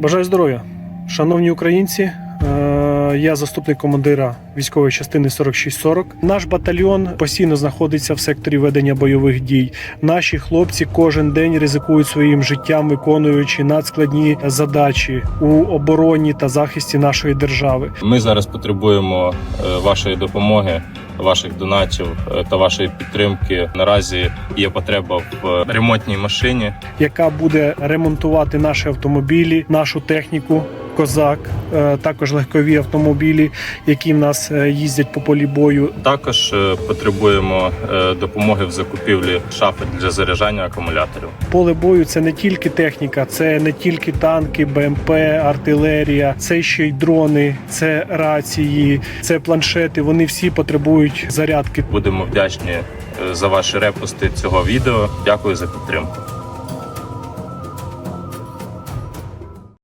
Бажаю здоров'я, шановні українці. е, Я заступник командира військової частини 4640. Наш батальйон постійно знаходиться в секторі ведення бойових дій. Наші хлопці кожен день ризикують своїм життям, виконуючи надскладні задачі у обороні та захисті нашої держави. Ми зараз потребуємо е, вашої допомоги, ваших донатів е, та вашої підтримки. Наразі є потреба в ремонтній машині. яка буде ремонтувати наші автомобілі, нашу техніку. Козак, е, також легкові автомобілі, які в нас е, їздять по полі бою. Також е, потребуємо допомоги в закупівлі шафи для заряджання акумуляторів. Поле бою це не тільки техніка, це не тільки танки, БМП, артилерія, це ще й дрони, це рації, це планшети. Вони всі потребують зарядки. Будемо вдячні за ваші репости цього відео. Дякую за підтримку.